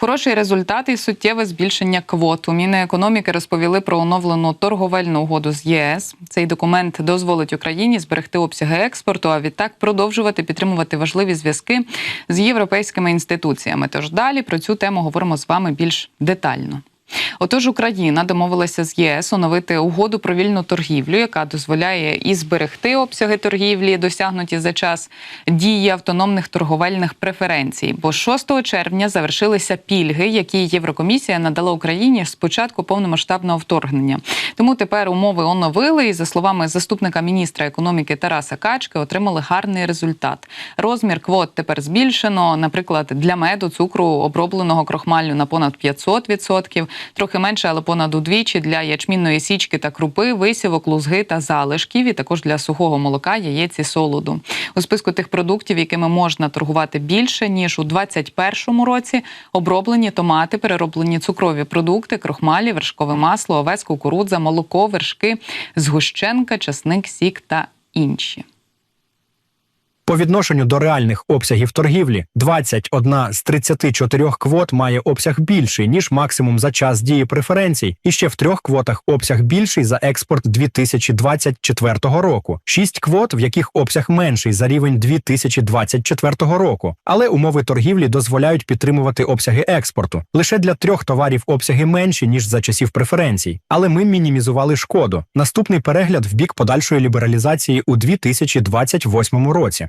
Хороший результат і суттєве збільшення квот. У Мінекономіки розповіли про оновлену торговельну угоду з ЄС. Цей документ дозволить Україні зберегти обсяги експорту, а відтак продовжувати підтримувати важливі зв'язки з європейськими інституціями. Тож далі про цю тему говоримо з вами більш детально. Отож, Україна домовилася з ЄС оновити угоду про вільну торгівлю, яка дозволяє і зберегти обсяги торгівлі, досягнуті за час дії автономних торговельних преференцій. Бо 6 червня завершилися пільги, які Єврокомісія надала Україні з початку повномасштабного вторгнення. Тому тепер умови оновили, і за словами заступника міністра економіки Тараса Качки, отримали гарний результат. Розмір квот тепер збільшено. Наприклад, для меду, цукру, обробленого крохмалю на понад 500%, трохи менше, але понад удвічі для ячмінної січки та крупи, висівок, лузги та залишків, і також для сухого молока, яєць і солоду. У списку тих продуктів, якими можна торгувати більше ніж у 2021 році, оброблені томати, перероблені цукрові продукти, крохмалі, вершкове масло, овес, кукурудза, молоко, вершки, згущенка, часник, сік та інші. По відношенню до реальних обсягів торгівлі 21 з 34 квот має обсяг більший ніж максимум за час дії преференцій, і ще в трьох квотах обсяг більший за експорт 2024 року. Шість квот, в яких обсяг менший за рівень 2024 року. Але умови торгівлі дозволяють підтримувати обсяги експорту. Лише для трьох товарів обсяги менші ніж за часів преференцій. Але ми мінімізували шкоду. Наступний перегляд в бік подальшої лібералізації у 2028 році.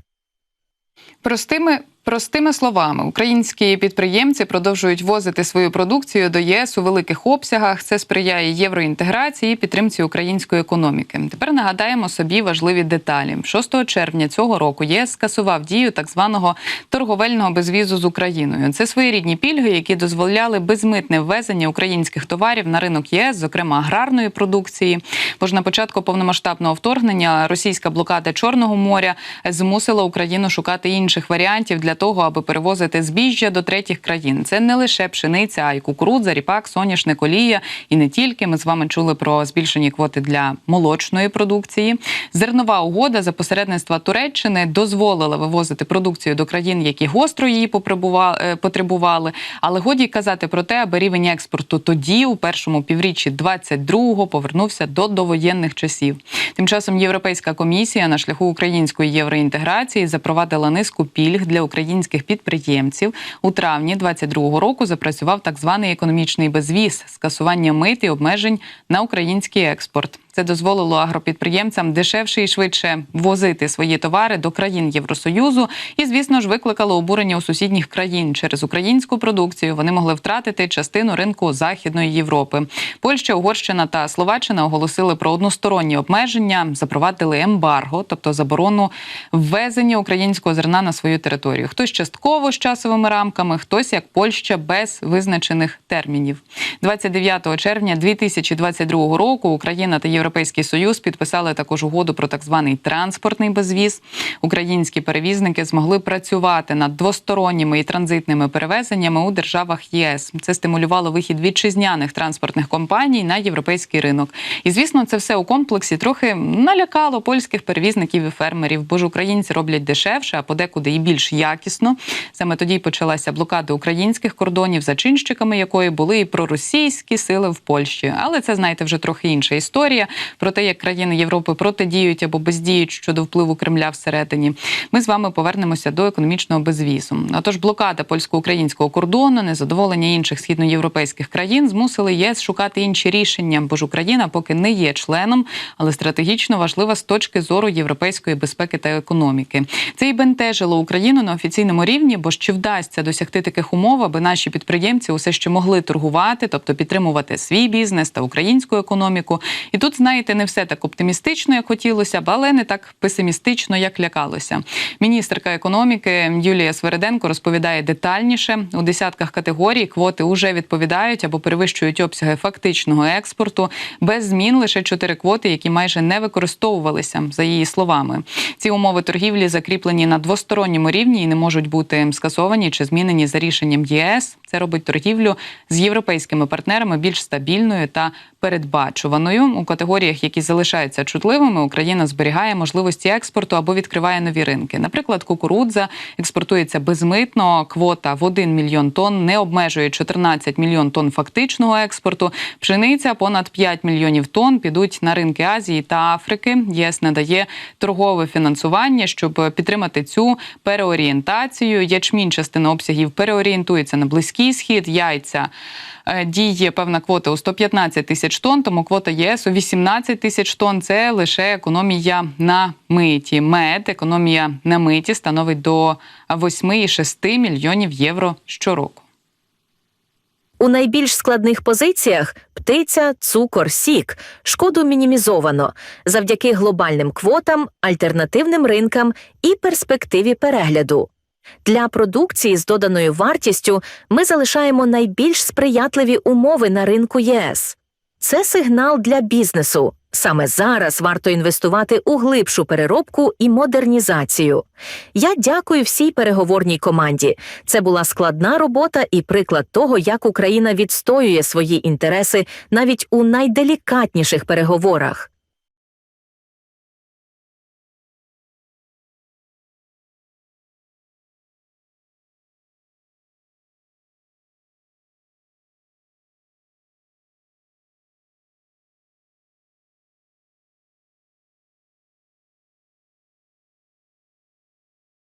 Простими простими словами, українські підприємці продовжують возити свою продукцію до ЄС у великих обсягах. Це сприяє євроінтеграції і підтримці української економіки. Тепер нагадаємо собі важливі деталі. 6 червня цього року ЄС скасував дію так званого торговельного безвізу з Україною. Це своєрідні пільги, які дозволяли безмитне ввезення українських товарів на ринок ЄС, зокрема аграрної продукції. Бо ж на початку повномасштабного вторгнення російська блокада Чорного моря змусила Україну шукати інших варіантів для того, аби перевозити збіжжя до третіх країн. Це не лише пшениця, а й кукурудза, ріпак, соняшник, олія. І не тільки ми з вами чули про збільшені квоти для молочної продукції. Зернова угода за посередництва Туреччини дозволила вивозити продукцію до країн, які гостро її е, потребували. Але годі казати про те, аби рівень експорту тоді, у першому півріччі 22-го, повернувся до довоєнних часів. Тим часом Європейська комісія на шляху української євроінтеграції запровадила низку пільг для українських підприємців. У травні 22-го року запрацював так званий економічний безвіз, скасування мит і обмежень на український експорт. Це дозволило агропідприємцям дешевше і швидше возити свої товари до країн Євросоюзу, і, звісно ж, викликало обурення у сусідніх країн через українську продукцію. Вони могли втратити частину ринку Західної Європи. Польща, Угорщина та Словаччина оголосили про односторонні обмеження, запровадили ембарго, тобто заборону ввезення українського зерна на свою територію. Хтось частково з часовими рамками, хтось як Польща без визначених термінів. 29 червня 2022 року Україна та Європейський Союз підписали також угоду про так званий транспортний безвіз. Українські перевізники змогли працювати над двосторонніми і транзитними перевезеннями у державах ЄС. Це стимулювало вихід вітчизняних транспортних компаній на європейський ринок. І звісно, це все у комплексі трохи налякало польських перевізників і фермерів, бо ж українці роблять дешевше, а подекуди і більш якісно. Саме тоді почалася блокада українських кордонів, зачинщиками якої були і проросійські сили в Польщі. Але це знаєте вже трохи інша історія про те, як країни Європи протидіють або бездіють щодо впливу Кремля всередині. Ми з вами повернемося до економічного безвізу. Отож, блокада польсько-українського кордону, незадоволення інших східноєвропейських країн змусили єС шукати інші рішення, бо ж Україна поки не є членом, але стратегічно важлива з точки зору європейської безпеки та економіки. Це і бентежило Україну на офіційному рівні, бо чи вдасться досягти таких умов, аби наші підприємці усе ще могли торгувати, тобто підтримувати свій бізнес та українську економіку. І тут, знаєте, не все так оптимістично, як хотілося б, але не так песимістично, як лякалося. Міністерка економіки Юлія Свериденко розповідає детальніше у десятках категорій. Квоти вже відповідають або перевищують обсяги фактичного експорту. Без змін лише чотири квоти, які майже не використовувалися, за її словами. Ці умови торгівлі закріплені на двосторонньому рівні і не можуть бути скасовані чи змінені за рішенням ЄС. Це робить торгівлю з європейськими партнерами більш стабільною та передбачуваною у категорії категоріях, які залишаються чутливими, Україна зберігає можливості експорту або відкриває нові ринки. Наприклад, кукурудза експортується безмитно. Квота в 1 мільйон тонн не обмежує 14 мільйон тонн фактичного експорту. Пшениця понад 5 мільйонів тонн підуть на ринки Азії та Африки. ЄС надає торгове фінансування, щоб підтримати цю переорієнтацію. Ячмінь частина обсягів переорієнтується на близький схід, яйця. е, Діє певна квота у 115 тисяч тонн, тому квота ЄС у 18 тисяч тонн. Це лише економія на миті. Мед, економія на миті становить до 8,6 мільйонів євро щороку. У найбільш складних позиціях птиця, цукор, сік. Шкоду мінімізовано завдяки глобальним квотам, альтернативним ринкам і перспективі перегляду. Для продукції з доданою вартістю ми залишаємо найбільш сприятливі умови на ринку ЄС. Це сигнал для бізнесу. Саме зараз варто інвестувати у глибшу переробку і модернізацію. Я дякую всій переговорній команді. Це була складна робота і приклад того, як Україна відстоює свої інтереси навіть у найделікатніших переговорах.